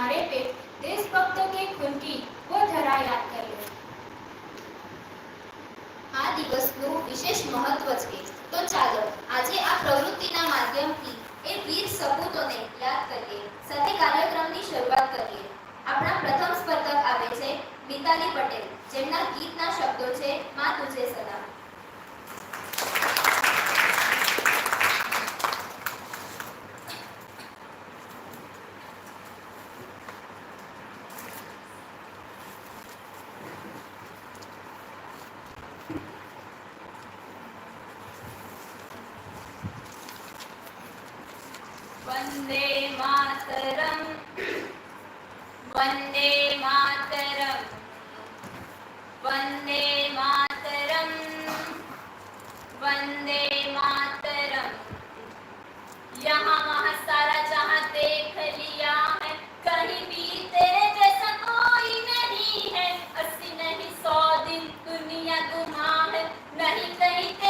किनारे पे देशभक्तों के खून की वो धरा યાદ કરીએ આ દિવસનું વિશેષ મહત્વ છે. તો ચાલો આજે આ પ્રવૃત્તિના માધ્યમથી એ વીર સપૂતોને યાદ કરીએ. સાથે वंदे मातरम्। वंदे मातरम्। वंदे मातरम्। वंदे मातरम्। यहाँ वहाँ सारा जहाँ देख लिया है, कहीं भी तेरे जैसा कोई नहीं है। अस्सी नहीं सौ दिन दुनिया गुमा है, नहीं कहीं